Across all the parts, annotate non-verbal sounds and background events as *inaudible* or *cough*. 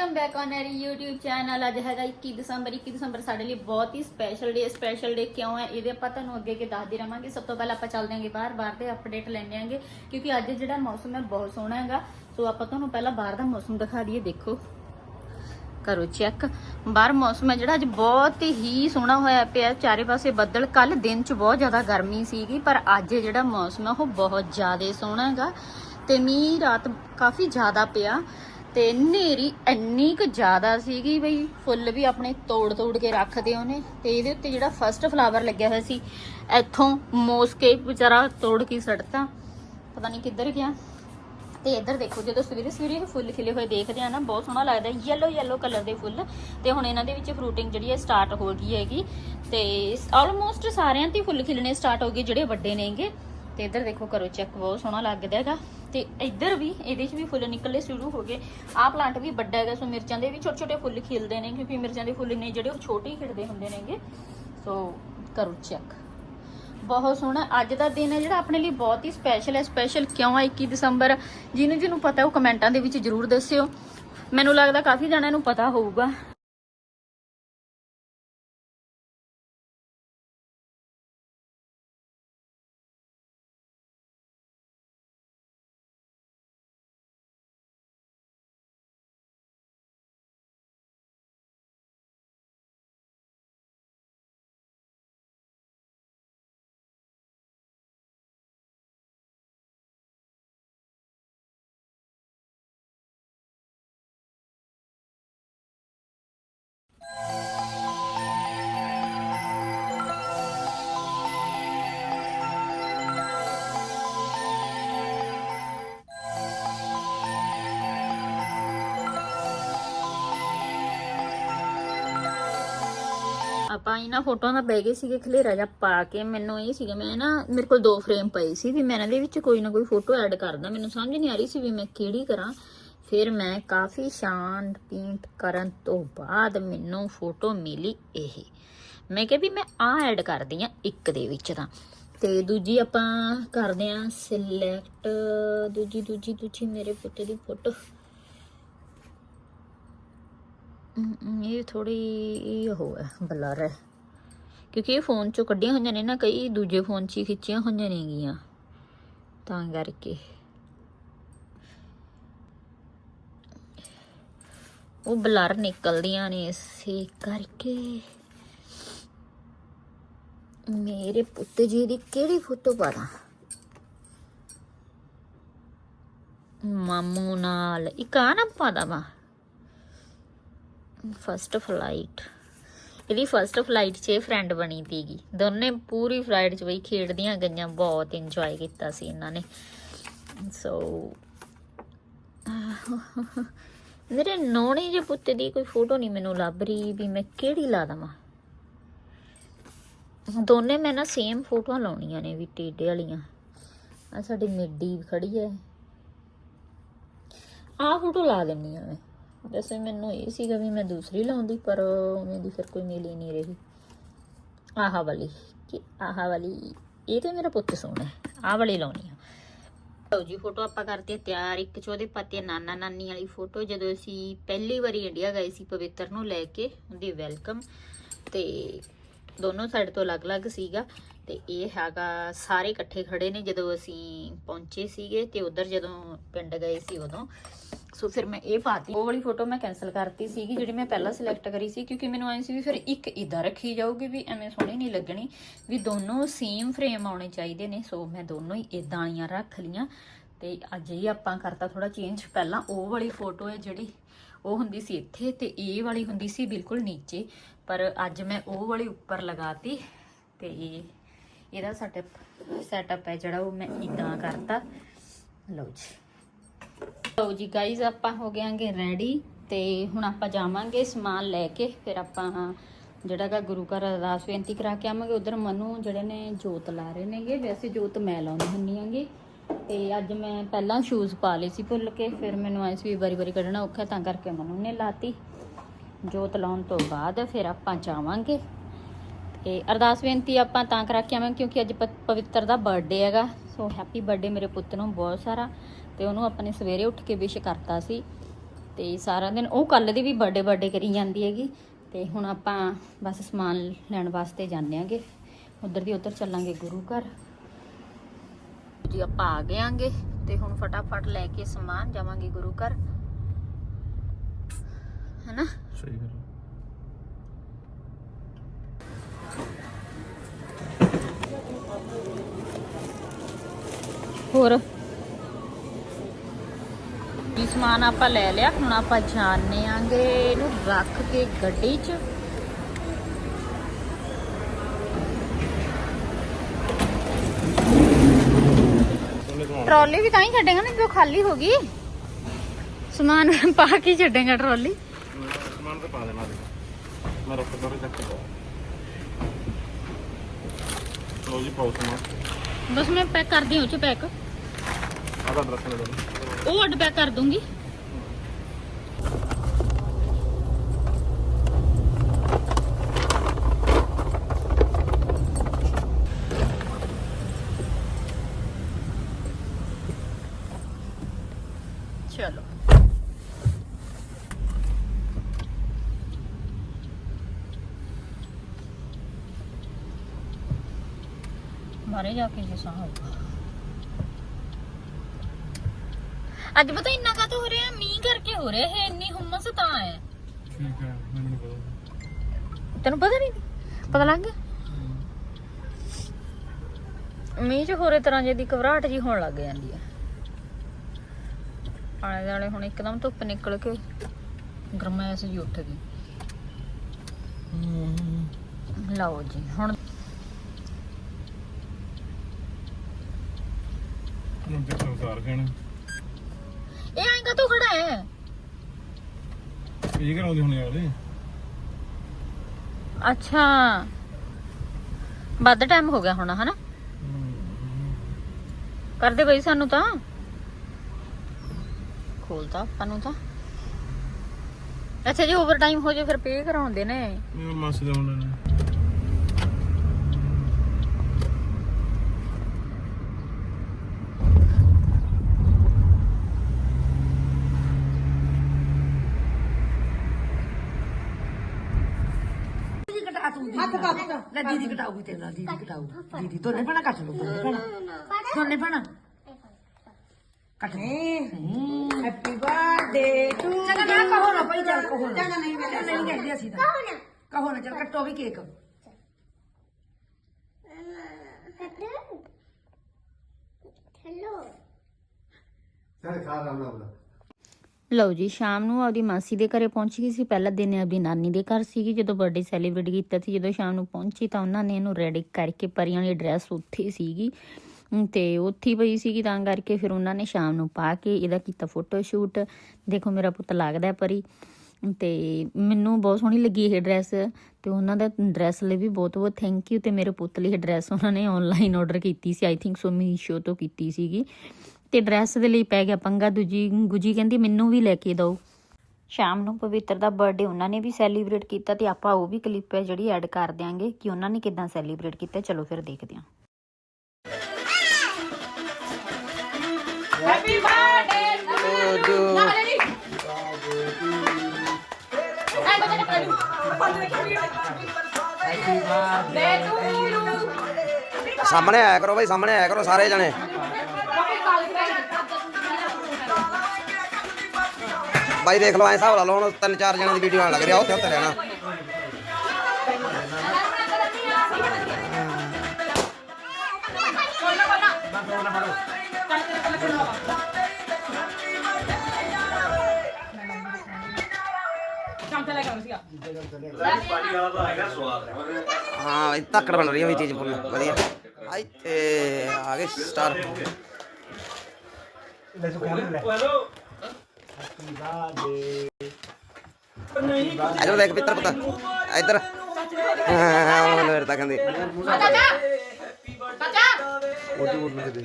Welcome back on our YouTube channel ਅੱਜ ਹੈਗਾ 21 ਦਸੰਬਰ 21 ਦਸੰਬਰ ਸਾਡੇ ਲਈ ਬਹੁਤ ਹੀ ਸਪੈਸ਼ਲ ਡੇ ਸਪੈਸ਼ਲ ਡੇ ਕਿਉਂ ਹੈ? ਇਹਦੇ ਆਪਾਂ ਤੁਹਾਨੂੰ ਅੱਗੇ ਅੱਗੇ ਦੱਸਦੇ ਰਵਾਂਗੇ। ਸਭ ਤੋਂ ਪਹਿਲਾਂ ਆਪਾਂ ਚੱਲਦੇ ਆਂਗੇ ਬਾਹਰ ਬਾਹਰ ਦੇ ਅਪਡੇਟ ਲੈਣੇ ਆਂਗੇ ਕਿਉਂਕਿ ਅੱਜ ਜਿਹੜਾ ਮੌਸਮ ਹੈ ਬਹੁਤ ਸੋਹਣਾ ਹੈਗਾ। ਸੋ ਆਪਾਂ ਤੁਹਾਨੂੰ ਪਹਿਲਾਂ ਬਾਹਰ ਦਾ ਮੌਸਮ ਦਿਖਾ ਦਈਏ, ਦੇਖੋ। ਕਰੋ ਚੈੱਕ ਬਾਹਰ ਮੌਸਮ ਹੈ ਜਿਹੜਾ ਅੱਜ ਬਹੁਤ ਹੀ ਸੋਹਣਾ ਹੋਇਆ ਪਿਆ। ਚਾਰੇ ਪਾਸੇ ਬੱਦਲ। ਕੱਲ ਦਿਨ ਚ ਬਹੁਤ ਜ਼ਿਆਦਾ ਗਰਮੀ ਸੀਗੀ, ਪਰ ਅੱਜ ਜਿਹੜਾ ਮੌਸਮ ਹੈ ਉਹ ਬਹੁਤ ਜ਼ਿਆਦਾ ਸੋਹਣਾ ਹੈਗਾ। ਤੇ ਮੀਂਹ ਰਾਤ ਕਾਫੀ ਜ਼ਿਆਦਾ ਪਿਆ। ਤੇ ਹਨੇਰੀ ਇੰਨੀ ਕੁ ਜ਼ਿਆਦਾ ਸੀਗੀ ਬਈ, ਫੁੱਲ ਵੀ ਆਪਣੇ ਤੋੜ ਤੋੜ ਕੇ ਰੱਖਦੇ ਉਹਨੇ ਤੇ ਇਹਦੇ ਉੱਤੇ ਜਿਹੜਾ ਫਰਸਟ ਫਲਾਵਰ ਲੱਗਿਆ ਹੋਇਆ ਸੀ, ਇੱਥੋਂ ਮੋਸ ਕੇ ਵਿਚਾਰਾ ਤੋੜ ਕੇ ਸੜਤਾ, ਪਤਾ ਨਹੀਂ ਕਿੱਧਰ ਗਿਆ। ਤੇ ਇੱਧਰ ਦੇਖੋ, ਜਦੋਂ ਸਵੇਰੇ ਸਵੇਰੇ ਇਹ ਫੁੱਲ ਖਿਲੇ ਹੋਏ ਦੇਖਦੇ ਆ ਨਾ, ਬਹੁਤ ਸੋਹਣਾ ਲੱਗਦਾ ਯੈਲੋ ਯੈਲੋ ਕਲਰ ਦੇ ਫੁੱਲ। ਤੇ ਹੁਣ ਇਹਨਾਂ ਦੇ ਵਿੱਚ ਫਰੂਟਿੰਗ ਜਿਹੜੀ ਹੈ ਸਟਾਰਟ ਹੋ ਗਈ ਹੈਗੀ। ਤੇ ਆਲਮੋਸਟ ਸਾਰਿਆਂ ਤੇ ਫੁੱਲ ਖਿਲਣੇ ਸਟਾਰਟ ਹੋ ਗਏ, ਜਿਹੜੇ ਵੱਡੇ ਨੇਗੇ। ਤੇ ਇੱਧਰ ਦੇਖੋ ਕਰੋ ਚੈੱਕ ਬਹੁਤ ਸੋਹਣਾ ਲੱਗਦਾ ਹੈਗਾ। ਤੇ ਇੱਧਰ ਵੀ, ਇਹਦੇ 'ਚ ਵੀ ਫੁੱਲ ਨਿਕਲਣੇ ਸ਼ੁਰੂ ਹੋ ਗਏ। ਆਹ ਪਲਾਂਟ ਵੀ ਵੱਡਾ ਹੈਗਾ, ਸੋ ਮਿਰਚਾਂ ਦੇ ਵੀ ਛੋਟੇ ਛੋਟੇ ਫੁੱਲ ਖਿਲਦੇ ਨੇ, ਕਿਉਂਕਿ ਮਿਰਚਾਂ ਦੇ ਫੁੱਲ ਨੇ ਜਿਹੜੇ ਉਹ ਛੋਟੇ ਹੀ ਖਿੜਦੇ ਹੁੰਦੇ ਨੇਗੇ। ਸੋ ਕਰੋ ਚੈੱਕ ਬਹੁਤ ਸੋਹਣਾ, ਅੱਜ ਦਾ ਦਿਨ ਹੈ ਜਿਹੜਾ ਆਪਣੇ ਲਈ ਬਹੁਤ ਹੀ ਸਪੈਸ਼ਲ ਹੈ। ਸਪੈਸ਼ਲ ਕਿਉਂ ਹੈ? 21 ਦਸੰਬਰ? ਜਿਹਨੂੰ ਜਿਹਨੂੰ ਪਤਾ ਉਹ ਕਮੈਂਟਾਂ ਦੇ ਵਿੱਚ ਜਰੂਰ ਦੱਸਿਓ। ਮੈਨੂੰ ਲੱਗਦਾ ਕਾਫੀ ਜਣਿਆਂ ਨੂੰ ਪਤਾ ਹੋਊਗਾ। ਆਪਾਂ ਇਹਨਾਂ ਫੋਟੋਆਂ ਦਾ ਬਹਿ ਗਏ ਸੀਗੇ ਖਲੇਰਾ ਜਾ ਪਾ ਕੇ, ਮੈਨੂੰ ਇਹ ਸੀਗਾ, ਮੈਂ ਨਾ ਮੇਰੇ ਕੋਲ ਦੋ ਫਰੇਮ ਪਏ ਸੀ ਵੀ ਮੈਂ ਇਹਨਾਂ ਦੇ ਵਿੱਚ ਕੋਈ ਨਾ ਕੋਈ ਫੋਟੋ ਐਡ ਕਰਦਾ। ਮੈਨੂੰ ਸਮਝ ਨਹੀਂ ਆ ਰਹੀ ਸੀ ਵੀ ਮੈਂ ਕਿਹੜੀ ਕਰਾਂ। ਫਿਰ ਮੈਂ ਕਾਫੀ ਸ਼ਾਂਤ ਪੇਂਟ ਕਰਨ ਤੋਂ ਬਾਅਦ ਮੈਨੂੰ ਫੋਟੋ ਮਿਲੀ ਇਹ। ਮੈਂ ਕਿਹਾ ਵੀ ਮੈਂ ਆ ਐਡ ਕਰਦੀ ਆ ਇੱਕ ਦੇ ਵਿੱਚ ਤਾਂ। ਤੇ ਦੂਜੀ ਆਪਾਂ ਕਰਦੇ ਆ ਸਿਲੈਕਟ ਦੂਜੀ ਦੂਜੀ ਦੂਜੀ ਮੇਰੇ ਪੁੱਤ ਦੀ ਫੋਟੋ ਇਹ ਥੋੜੀ ਇਹ ਹੋ ਹੈ ਬਲਰ ਹੈ। ਕਿਉਂਕਿ ਇਹ ਫੋਨ ਚੋਂ ਕੱਢੀਆਂ ਹੋਈਆਂ ਨੇ ਨਾ, ਕਈ ਦੂਜੇ ਫੋਨ 'ਚ ਹੀ ਖਿੱਚੀਆਂ ਹੋਈਆਂ ਨੇਗੀਆਂ। ਤਾਂ ਕਰਕੇ। ਉਹ ਬਲਰ ਨਿਕਲਦੀਆਂ ਨੇ, ਇਸੇ ਕਰਕੇ। ਮੇਰੇ ਪੁੱਤ ਜੀ ਦੀ ਕਿਹੜੀ ਫੋਟੋ ਪਾਣਾ ਮਾਮੂ ਨਾਲ, ਇੱਕ ਆ ਨਾ ਪਾਦਾ ਵਾ। ਫਸਟ ਫਲਾਈਟ ਇਹਦੀ ਫਸਟ ਫਲਾਈਟ 'ਚ ਫਰੈਂਡ ਬਣੀ ਤੀਗੀ ਦੋਨੇ ਪੂਰੀ ਫਲਾਈਟ 'ਚ ਬਈ ਖੇਡਦੀਆਂ ਗਈਆਂ, ਬਹੁਤ ਇੰਜੋਏ ਕੀਤਾ ਸੀ ਇਹਨਾਂ ਨੇ। ਸੋ ਮੇਰੇ ਨੋਣੀ ਜੇ ਪੁੱਤ ਦੀ ਕੋਈ ਫੋਟੋ ਨਹੀਂ ਮੈਨੂੰ ਲੱਭ ਰਹੀ ਵੀ ਮੈਂ ਕਿਹੜੀ ਲਾ ਦਵਾਂ। ਦੋਨੇ ਮੈਂ ਨਾ ਸੇਮ ਫੋਟੋਆਂ ਲਾਉਣੀਆਂ ਨੇ ਵੀ ਟੇਡੇ ਵਾਲੀਆਂ। ਆ ਸਾਡੀ ਮਿੱਡੀ ਖੜੀ ਹੈ। ਆਹ ਫੋਟੋ ਲਾ ਦਿੰਨੀ ਆ ਮੈਂ। ਵੈਸੇ ਮੈਨੂੰ ਇਹ ਸੀਗਾ ਵੀ ਮੈਂ ਦੂਸਰੀ ਲਾਉਂਦੀ, ਪਰ ਉਵੇਂ ਦੀ ਫਿਰ ਕੋਈ ਮਿਲ ਹੀ ਨਹੀਂ ਰਹੀ। ਆਹ ਵਾਲੀ, ਕਿ ਆਹ ਵਾਲੀ, ਇਹ ਤੇ ਮੇਰਾ ਪੁੱਤ ਸੋਹਣਾ ਆਹ ਵਾਲੀ ਲਾਉਣੀ ਆ। ਲਓ ਜੀ ਫੋਟੋ ਆਪਾਂ ਕਰਦੇ ਹਾਂ ਤਿਆਰ, ਇੱਕ ਚ ਉਹਦੇ ਪਤੇ ਨਾਨਾ ਨਾਨੀ ਵਾਲੀ ਫੋਟੋ ਜਦੋਂ ਅਸੀਂ ਪਹਿਲੀ ਵਾਰੀ ਇੰਡੀਆ ਗਏ ਸੀ ਪਵਿੱਤਰ ਨੂੰ ਲੈ ਕੇ, ਉਹਦੀ ਵੈਲਕਮ ਤੇ ਦੋਨੋਂ ਸਾਈਡ ਤੋਂ ਅਲੱਗ-ਅਲੱਗ ਸੀਗਾ, ਤੇ ਇਹ ਹੈਗਾ, ਸਾਰੇ ਇਕੱਠੇ ਖੜੇ ਨੇ ਜਦੋਂ ਅਸੀਂ ਪਹੁੰਚੇ ਸੀਗੇ, ਤੇ ਉਧਰ ਜਦੋਂ ਪਿੰਡ ਗਏ ਸੀ ਉਦੋਂ ਸੋ ਫਿਰ ਮੈਂ ਇਹ ਪਾਤੀ। ਉਹ ਵਾਲੀ ਫੋਟੋ ਮੈਂ ਕੈਨਸਲ ਕਰਤੀ ਸੀਗੀ, ਜਿਹੜੀ ਮੈਂ ਪਹਿਲਾਂ ਸਿਲੈਕਟ ਕਰੀ ਸੀ, ਕਿਉਂਕਿ ਮੈਨੂੰ ਐਂ ਸੀ ਵੀ ਫਿਰ ਇੱਕ ਇਦਾਂ ਰੱਖੀ ਜਾਊਗੀ ਵੀ ਐਵੇਂ ਸੋਹਣੀ ਨਹੀਂ ਲੱਗਣੀ, ਵੀ ਦੋਨੋਂ ਸੇਮ ਫਰੇਮ ਆਉਣੇ ਚਾਹੀਦੇ ਨੇ। ਸੋ ਮੈਂ ਦੋਨੋਂ ਹੀ ਇਦਾਂ ਵਾਲੀਆਂ ਰੱਖ ਲੀਆਂ ਤੇ ਅੱਜ ਹੀ ਆਪਾਂ ਕਰਤਾ ਥੋੜਾ ਚੇਂਜ ਪਹਿਲਾਂ ਉਹ ਵਾਲੀ ਫੋਟੋ ਹੈ ਜਿਹੜੀ, ਉਹ ਹੁੰਦੀ ਸੀ ਇੱਥੇ ਤੇ ਇਹ ਵਾਲੀ ਹੁੰਦੀ ਸੀ ਬਿਲਕੁਲ ਨੀਚੇ। ਪਰ ਅੱਜ ਮੈਂ ਉਹ ਵਾਲੀ ਉੱਪਰ ਲਗਾਤੀ ਤੇ ਇਹਦਾ ਸੈਟਅਪ ਸੈਟਅਪ ਹੈ ਜਿਹੜਾ ਉਹ ਮੈਂ ਇਦਾਂ ਕਰਤਾ। ਲਓ ਜੀ। ਲਓ ਜੀ ਗਾਈਜ਼ ਆਪਾਂ ਹੋ ਗਏਾਂਗੇ ਰੈਡੀ ਤੇ ਹੁਣ ਆਪਾਂ ਜਾਵਾਂਗੇ ਸਮਾਨ ਲੈ ਕੇ, ਫਿਰ ਆਪਾਂ ਜਿਹੜਾ ਗਾ ਗੁਰੂ ਘਰ ਅਰਦਾਸ ਬੇਨਤੀ ਕਰਾ ਕੇ ਆਵਾਂਗੇ। ਉਧਰ ਮਨੂ ਜਿਹੜੇ ਨੇ ਜੋਤ ਲਾ ਰਹੇ ਨੇਗੇ ਵੈਸੇ ਜੋਤ ਮੈਂ ਲਾਉਂਦੀ ਹੁੰਨੀ ਆਂਗੀ। ਤੇ ਅੱਜ ਮੈਂ ਪਹਿਲਾਂ ਸ਼ੂਜ਼ ਪਾ ਲਏ ਸੀ ਭੁੱਲ ਕੇ, ਫਿਰ ਮੈਨੂੰ ਐਸ ਵੀ ਵਾਰੀ ਵਾਰੀ ਕੱਢਣਾ ਔਖਾ, ਤਾਂ ਕਰਕੇ ਮਨੂ ਨੇ ਲਾਤੀ। ਜੋਤ ਲਾਉਣ ਤੋਂ ਬਾਅਦ ਫਿਰ ਆਪਾਂ ਜਾਵਾਂਗੇ। ਤੇ ਅਰਦਾਸ ਬੇਨਤੀ ਆਪਾਂ ਤਾਂ ਕਰਾ ਕੇ ਆਵਾਂਗੇ, ਕਿਉਂਕਿ ਅੱਜ ਪ- ਪਵਿੱਤਰ ਦਾ ਬਰਥਡੇ ਹੈਗਾ ਸੋ ਹੈਪੀ ਬਰਥਡੇ ਮੇਰੇ ਪੁੱਤ ਨੂੰ, ਬਹੁਤ ਸਾਰਾ। ਤੇ ਉਹਨੂੰ ਆਪਾਂ ਨੇ ਸਵੇਰੇ ਉੱਠ ਕੇ ਵਿਸ਼ ਕਰਤਾ ਸੀ। ਤੇ ਤੇ ਸਾਰਾ ਦਿਨ ਉਹ ਕੱਲ ਦੀ ਵੀ ਬਰਥਡੇ ਬਰਥਡੇ ਕਰੀ ਜਾਂਦੀ ਹੈਗੀ। ਤੇ ਹੁਣ ਆਪਾਂ ਬਸ ਸਮਾਨ ਲੈਣ ਵਾਸਤੇ ਜਾਂਦੇ ਆਂਗੇ ਉਧਰ ਦੀ ਉਧਰ ਚੱਲਾਂਗੇ ਗੁਰੂ ਘਰ। ਜੀ ਆਪਾਂ ਆ ਗਏ ਆਂਗੇ ਤੇ ਹੁਣ ਫਟਾਫਟ ਲੈ ਕੇ ਸਮਾਨ ਜਾਵਾਂਗੇ ਗੁਰੂ ਘਰ। ਹੈਨਾ? ਸਹੀ ਗੱਲ ਹੋਰ? ਜੀ ਸਮਾਨ ਆਪਾਂ ਲੈ ਲਿਆ ਹੁਣ ਆਪਾਂ ਜਾਣੇ ਆਂਗੇ ਇਹਨੂੰ ਰੱਖ ਕੇ ਗੱਡੀ 'ਚ। ਟਰਾਲੀ ਵੀ ਤਾਂ ਹੀ ਛੱਡੇਗਾ ਨਾ ਕਿ ਉਹ ਖਾਲੀ ਹੋ ਗਈ। ਸਮਾਨ *laughs* ਪਾ ਕੇ ਹੀ ਛੱਡੇਗਾ ਟਰਾਲੀ। ਸਮਾਨ ਤੇ ਪਾ ਦੇਣਾ ਦੇ ਮੈਂ ਰੱਖ ਕਰ ਚੱਕ ਕੇ ਲੋ ਜੀ ਪਾਉ ਸਮਾਨ ਬਸ ਮੈਂ ਪੈਕ ਕਰਦੀ ਹਾਂ ਉਹ ਚ ਪੈਕ ਆਦਾ ਰੱਖ ਲੈ ਦੋ ਉਹ ਅੱਡ ਪੈਕ ਕਰ ਦੂੰਗੀ ਚਲੋ ਮਾਰੇ ਜਾ ਕੇ ਜਿਸਾ ਅੱਜ ਪਤਾ ਇੰਨਾ ਕਾ ਹੋ ਰਿਹਾ ਮੀਂਹ ਕਰਕੇ ਹੋ ਰਿਹਾ ਹੈ ਇੰਨੀ ਹੁਮਸ ਤਾਂ ਹੈ। ਠੀਕ ਹੈ ਮੈਨੂੰ ਨਹੀਂ ਪਤਾ। ਤੈਨੂੰ ਪਤਾ ਨਹੀਂ? ਪਤਾ ਲੱਗ ਗਿਆ? ਮੀਂਹ ਚ ਹੋਰੇ ਤਰ੍ਹਾਂ ਜਿਹੀ ਦੀ ਘਬਰਾਹਟ ਜੀ ਹੋਣ ਲੱਗ ਜਾਂਦੀ ਹੈ ਆਲੇ ਦੁਆਲੇ ਹੁਣ ਇੱਕਦਮ ਧੁੱਪ ਨਿਕਲ ਕੇ ਗਰਮੈਸ਼ ਜੀ ਉੱਠ ਗਈ। ਲਓ ਜੀ ਹੁਣ ਹੁਣ ਤੇ ਸੰਸਾਰ ਕਹਿਣਾ ਇਹ ਆਏਗਾ ਤੂੰ ਖੜਾ ਹੈ ਇਹ ਕਰਾਉਂਦੇ ਹੋਣੇ ਵਾਲੇ ਅੱਛਾ। ਵੱਧ ਟਾਈਮ ਹੋ ਗਿਆ ਹੋਣਾ ਹਨਾ? ਕਰਦੇ ਬਈ ਸਾਨੂੰ ਤਾਂ। ਖੋਲਤਾ ਆਪਾਂ ਨੂੰ ਤਾਂ। ਅੱਛਾ ਜੀ ਓਵਰ ਟਾਈਮ ਹੋ ਜੇ ਫਿਰ ਪੇ ਕਰਾਉਂਦੇ ਨੇ। ਮਾਸੀ ਦਾ ਮੁੰਡਾ ਨੇ। ਹੱਥ ਕੱਟ ਲੈ ਦੀਦੀ ਕਟਾਊਗੀ ਤੇਰੇ ਨਾਲ ਦੀਦੀ ਕਟਾਊ ਦੀਦੀ ਦੋਨੇ ਭੈਣਾਂ ਕੱਟ ਲਓ ਦੋਨੇ ਭੈਣਾਂ ਦੋਨੇ ਭੈਣਾਂ ਕੱਟ ਹੈਪੀ ਬਰਥਡੇ ਟੂ ਚੰਗਾ ਨਾ ਕਹੋ ਨਾ ਭਾਈ ਚੱਲ ਕਹੋ ਨਾ ਚੰਗਾ ਨਹੀਂ ਮੈਂ ਨਹੀਂ ਕਹਿੰਦੀ ਅਸੀਂ ਤਾਂ ਕਹੋ ਨਾ ਚੱਲ ਕੱਟੋ ਵੀ ਕੇਕ ਲਓ ਜੀ, ਸ਼ਾਮ ਨੂੰ ਆਪਦੀ ਮਾਸੀ ਦੇ ਘਰੇ ਪਹੁੰਚ ਗਈ ਸੀ। ਪਹਿਲਾ ਦਿਨ ਆਪਦੀ ਨਾਨੀ ਦੇ ਘਰ ਸੀਗੀ। ਜਦੋਂ ਬਰਥਡੇ ਸੈਲੀਬ੍ਰੇਟ ਕੀਤਾ ਸੀ, ਜਦੋਂ ਸ਼ਾਮ ਨੂੰ ਪਹੁੰਚੀ ਤਾਂ ਉਹਨਾਂ ਨੇ ਇਹਨੂੰ ਰੈਡੀ ਕਰਕੇ ਪਰੀਆਂ ਵਾਲੀ ਡਰੈਸ ਉੱਥੇ ਸੀਗੀ। ਅਮ ਤੇ ਉੱਥੇ ਹੀ ਪਈ ਸੀਗੀ, ਤਾਂ ਕਰਕੇ ਫਿਰ ਉਹਨਾਂ ਨੇ ਸ਼ਾਮ ਨੂੰ ਪਾ ਕੇ ਇਹਦਾ ਕੀਤਾ ਫੋਟੋ ਸ਼ੂਟ ਦੇਖੋ, ਮੇਰਾ ਪੁੱਤ ਲੱਗਦਾ ਪਰੀ। ਤੇ ਮੈਨੂੰ ਬਹੁਤ ਸੋਹਣੀ ਲੱਗੀ ਇਹ ਡਰੈਸ ਤੇ ਉਹਨਾਂ ਦਾ ਡਰੈਸ ਲਈ ਵੀ ਬਹੁਤ ਬਹੁਤ ਥੈਂਕ ਯੂ ਤੇ ਮੇਰੇ ਪੁੱਤ ਲਈ ਇਹ ਡਰੈਸ ਉਹਨਾਂ ਨੇ ਆਨਲਾਈਨ ਆਰਡਰ ਕੀਤੀ ਸੀ। ਆਈ ਥਿੰਕ ਸੋ ਮੀਸ਼ੋ ਤੋਂ ਕੀਤੀ ਸੀਗੀ। ਤੇ ਡਰੈਸ ਦੇ ਲਈ ਪੈ ਗਿਆ ਪੰਗਾ ਦੂਜੀ ਗੁਜੀ ਕਹਿੰਦੀ ਮੈਨੂੰ ਵੀ ਲੈ ਕੇ ਦਿਓ। ਸ਼ਾਮ ਨੂੰ ਪਵਿੱਤਰ ਦਾ ਬਰਥਡੇ ਉਹਨਾਂ ਨੇ ਵੀ ਸੈਲੀਬ੍ਰੇਟ ਕੀਤਾ ਤੇ ਆਪਾਂ ਉਹ ਵੀ ਕਲਿੱਪ ਹੈ ਜਿਹੜੀ ਐਡ ਕਰ ਦਿਆਂਗੇ ਕਿ ਉਹਨਾਂ ਨੇ ਕਿਦਾਂ ਸੈਲੀਬ੍ਰੇਟ ਕੀਤਾ। ਚਲੋ ਫਿਰ ਦੇਖਦੇ ਹਾਂ। ਸਾਹਮਣੇ ਆਇਆ ਕਰੋ ਬਈ ਸਾਹਮਣੇ ਆਇਆ ਕਰੋ ਸਾਰੇ ਜਣੇ। ਬਾਈ ਦੇਖ ਲਓ, ਐ ਹਿਸਾਬ ਲਾ ਲਓ, ਹੁਣ ਤਿੰਨ ਚਾਰ ਜਣਿਆਂ ਦੀ ਵੀਡੀਓ ਆਣ ਲੱਗ ਰਿਹਾ ਉੱਥੇ ਉੱਥੇ ਰਹਿਣਾ। ਹਾਂ, ਇਹ ਤੱਕੜ ਬਣ ਰਹੀ ਹੈ ਵੀ ਚੀਜ਼ ਫੁੱਲ ਵਧੀਆ। ਆ ਇੱਥੇ ਆ ਗਏ ਸਟਾਰ ਇਧਰ ਦੇਖ ਪਿੱਤਰ ਪੁੱਤ ਇਧਰ ਹਾਂ ਉਹ ਮੇਰੇ ਤਾਂ ਕਹਿੰਦੇ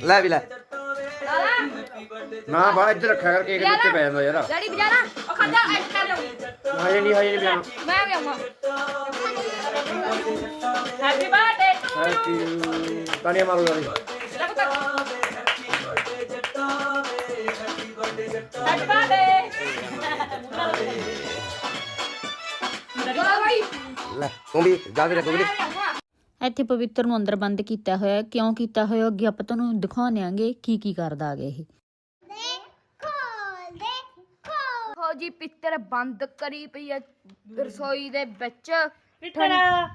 ਲੈ ਵੀ ਲੈ ਨਾ ਬਾ ਇੱਧਰ ਰੱਖਿਆ ਕਰ ਕੇਕ ਉੱਤੇ ਪੈ ਜਾਂਦਾ ਯਾਰ ਡੈਡੀ ਬਜਾਣਾ ਉਹ ਖਾਂਦਾ ਐਡ ਕਰ ਲਓ ਹਜੇ ਨਹੀਂ ਹਜੇ ਨਹੀਂ ਮੈਂ ਵੀ ਆਵਾਂ happy birthday to thank you ਤਾੜੀਆਂ ਮਾਰੋ ਯਾਰ ਲੱਗ ਤੱਕ ਹੈਪੀ ਬਰਥਡੇ ਲੈ ਤੂੰ ਵੀ ਜਾ ਵੀਰੇ ਤੂੰ ਵੀ। ਇੱਥੇ ਪਵਿੱਤਰ ਨੂੰ ਅੰਦਰ ਬੰਦ ਕੀਤਾ ਹੋਇਆ ਹੈ। ਕਿਉਂ ਕੀਤਾ ਹੋਇਆ ਅੱਗੇ ਆਪਾਂ ਤੁਹਾਨੂੰ ਦਿਖਾਉਂਦੇ ਆਂਗੇ ਕੀ ਕੀ ਕਰਦਾ ਆਗੇ ਇਹ। ਹੋ ਜੀ ਪਿੱਤਰ ਬੰਦ ਕਰੀ ਪਈ ਆ ਰਸੋਈ ਦੇ ਵਿੱਚ।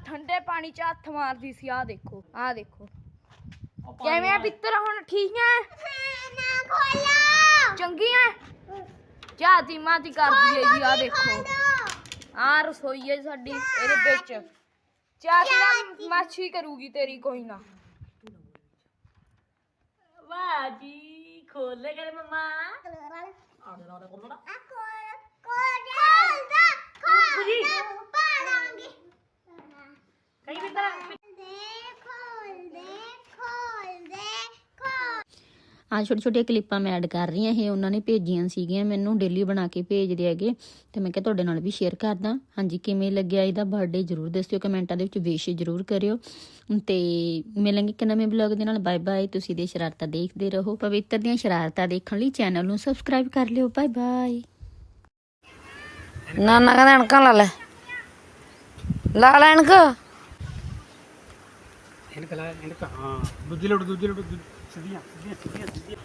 ਠੰਡੇ ਪਾਣੀ 'ਚ ਹੱਥ ਮਾਰਦੀ ਸੀ ਆ ਦੇਖੋ ਆ ਦੇਖੋ। ਕਿਵੇਂ ਆ ਪਿੱਤਰ ਹੁਣ ਠੀਕ ਹੈ ਚੰਗੀ ਹੈ ਜਾਤੀ ਮਾਤੀ ਕਰਦੀ ਹੈ ਜੀ ਆ ਦੇਖੋ। ਆ ਰਸੋਈ ਹੈ ਸਾਡੀ ਇਹਦੇ ਵਿੱਚ। ਚਾਚੀ ਦਾ ਮਾਛੀ ਕਰੂਗੀ ਤੇਰੀ ਕੋਈ ਨਾ। ਵਾਹ ਜੀ ਖੋਲੇ ਕਰੇ ਮਮਾ। ਕਈ ਆ ਛੋਟੀ ਛੋਟੀਆਂ ਕਲਿੱਪਾਂ ਮੈਂ ਐਡ ਕਰ ਰਹੀ ਹਾਂ। ਇਹ ਉਹਨਾਂ ਨੇ ਭੇਜੀਆਂ ਸੀਗੀਆਂ ਮੈਨੂੰ ਡੇਲੀ ਬਣਾ ਕੇ ਭੇਜਦੇ ਹੈਗੇ। ਤੇ ਮੈਂ ਕਿਹਾ ਤੁਹਾਡੇ ਨਾਲ ਵੀ ਸ਼ੇਅਰ ਕਰਦਾ। ਹਾਂਜੀ ਕਿਵੇਂ ਲੱਗਿਆ ਇਹਦਾ ਬਰਥਡੇ ਜਰੂਰ ਦੱਸਿਓ ਕਮੈਂਟਾਂ ਦੇ ਵਿੱਚ ਵਿਸ਼ ਜਰੂਰ ਕਰਿਓ। ਤੇ ਮਿਲਾਂਗੇ ਇੱਕ ਨਵੇਂ ਬਲੌਗ ਦੇ ਨਾਲ। ਬਾਏ ਬਾਏ ਤੁਸੀਂ ਦੇ ਸ਼ਰਾਰਤਾਂ ਦੇਖਦੇ ਰਹੋ। ਪਵਿੱਤਰ ਦੀਆਂ ਸ਼ਰਾਰਤਾਂ ਦੇਖਣ ਲਈ ਚੈਨਲ ਨੂੰ ਸਬਸਕ੍ਰਾਈਬ ਕਰ ਲਿਓ। ਬਾਏ ਬਾਏ ਨਾਨਾ ਕਹਿੰਦਾ ਅਣਕਾਂ ਲਾ ਲੈ। ਲਾ ਲੈ ਅਣਕ। ਇਨਕ ਲਾ ਇਨਕ ਹਾਂ। ਦੂਜੀ ਲੋੜ ਦੂਜੀ ਲੋੜ Вверх, вверх, вверх, вверх.